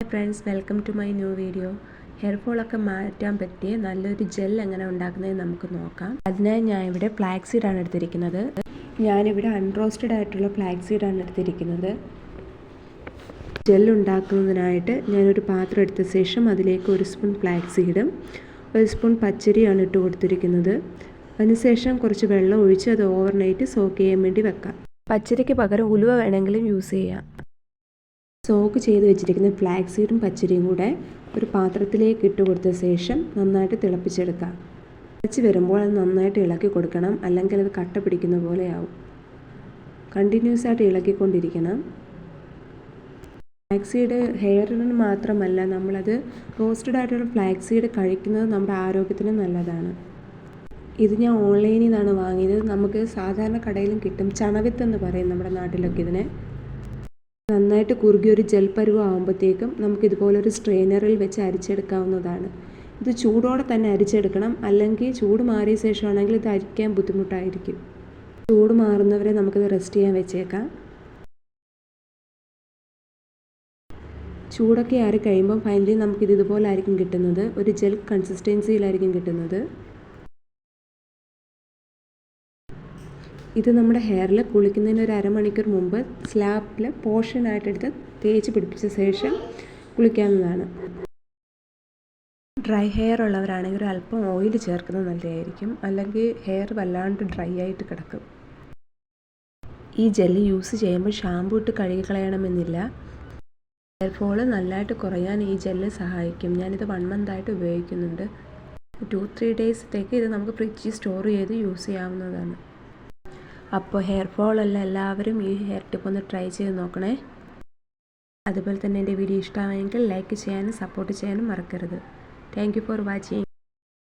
Hi friends welcome to my new video hair ഫോളൊക്കെ മാറ്റാൻ പറ്റിയ നല്ലൊരു ജെൽ എങ്ങനെ ഉണ്ടാക്കുന്നത് നമുക്ക് നോക്കാം. അതിനായി ഞാൻ ഇവിടെ ഫ്ലാക്സ് ആണ് എടുത്തിരിക്കുന്നത്. ഞാനിവിടെ അൺറോസ്റ്റഡ് ആയിട്ടുള്ള ഫ്ലാക്സ് ആണ് എടുത്തിരിക്കുന്നത്. ജെൽ ഉണ്ടാക്കുന്നതിനായിട്ട് ഞാനൊരു പാത്രം എടുത്ത ശേഷം അതിലേക്ക് ഒരു സ്പൂൺ ഫ്ലാക്സ് സീഡും ഒരു സ്പൂൺ പച്ചരിയാണ് ഇട്ട് കൊടുത്തിരിക്കുന്നത്. അതിനുശേഷം കുറച്ച് വെള്ളം ഒഴിച്ച് അത് ഓവർനൈറ്റ് സോക്ക് ചെയ്യാൻ വേണ്ടി വെക്കാം. പച്ചരിക്ക് പകരം ഉലുവ വേണമെങ്കിലും യൂസ് ചെയ്യാം. സോക്ക് ചെയ്ത് വെച്ചിരിക്കുന്ന ഫ്ലാക്സ് സീഡും പച്ചരിയും കൂടെ ഒരു പാത്രത്തിലേക്ക് ഇട്ട് കൊടുത്ത ശേഷം നന്നായിട്ട് തിളപ്പിച്ചെടുക്കുക തിളച്ച് വരുമ്പോൾ അത് നന്നായിട്ട് ഇളക്കി കൊടുക്കണം. അല്ലെങ്കിൽ അത് കട്ട പിടിക്കുന്ന പോലെയാവും. കണ്ടിന്യൂസ് ആയിട്ട് ഇളക്കിക്കൊണ്ടിരിക്കണം. ഫ്ലാക്സ് സീഡ് ഹെയറിന് മാത്രമല്ല നമ്മളത് റോസ്റ്റഡ് ആയിട്ടുള്ള ഫ്ലാക്സ് സീഡ് കഴിക്കുന്നത് നമ്മുടെ ആരോഗ്യത്തിന് നല്ലതാണ്. ഇത് ഞാൻ ഓൺലൈനിൽ നിന്നാണ് വാങ്ങിയത്. നമുക്ക് സാധാരണ കടയിലും കിട്ടും ചണവിത്ത് എന്ന് പറയും നമ്മുടെ നാട്ടിലൊക്കെ ഇതിനെ. നന്നായിട്ട് കുറുകി ഒരു ജെൽ പരുവം ആകുമ്പോഴത്തേക്കും ഇതുപോലൊരു സ്ട്രെയിനറിൽ വെച്ച് അരിച്ചെടുക്കാവുന്നതാണ്. ഇത് ചൂടോടെ തന്നെ അരിച്ചെടുക്കണം. അല്ലെങ്കിൽ ചൂട് മാറിയ ശേഷമാണെങ്കിൽ ഇത് അരിക്കാൻ ബുദ്ധിമുട്ടായിരിക്കും. ചൂട് മാറുന്നവരെ നമുക്കിത് റെസ്റ്റ് ചെയ്യാൻ വെച്ചേക്കാം. ചൂടൊക്കെ ആറി കഴിയുമ്പോൾ ഫൈനലി നമുക്കിത് ഇതുപോലെ ആയിരിക്കും കിട്ടുന്നത്. ഒരു ജെൽ കൺസിസ്റ്റൻസിയിലായിരിക്കും കിട്ടുന്നത്. ഇത് നമ്മുടെ ഹെയറിൽ കുളിക്കുന്നതിന് ഒരു അരമണിക്കൂർ മുമ്പ് സ്ലാബിൽ പോർഷനായിട്ടെടുത്ത് തേച്ച് പിടിപ്പിച്ച ശേഷം കുളിക്കാവുന്നതാണ്. ഡ്രൈ ഹെയർ ഉള്ളവരാണെങ്കിൽ ഒരു അല്പം ഓയിൽ ചേർക്കുന്നത് നല്ലതായിരിക്കും. അല്ലെങ്കിൽ ഹെയർ വല്ലാണ്ട് ഡ്രൈ ആയിട്ട് കിടക്കും. ഈ ജെല്ലി യൂസ് ചെയ്യുമ്പോൾ ഷാമ്പു ഇട്ട് കഴുകി കളയണമെന്നില്ല ഹെയർ ഫോൾ നല്ലതായിട്ട് കുറയാൻ ഈ ജെല്ല് സഹായിക്കും. ഞാനിത് വൺ മന്ത് ആയിട്ട് ഉപയോഗിക്കുന്നുണ്ട്. ടു ത്രീ ഡേയ്സത്തേക്ക് ഇത് നമുക്ക് ഫ്രിഡ്ജിൽ സ്റ്റോർ ചെയ്ത് യൂസ് ചെയ്യാവുന്നതാണ്. അപ്പോൾ ഹെയർ ഫോളല്ല എല്ലാവരും ഈ ഹെയർ ടിപ്പ് ഒന്ന് ട്രൈ ചെയ്ത് നോക്കണേ. അതുപോലെ തന്നെ എന്റെ വീഡിയോ ഇഷ്ടമായെങ്കിൽ ലൈക്ക് ചെയ്യാനും സപ്പോർട്ട് ചെയ്യാനും മറക്കരുത്. Thank for watching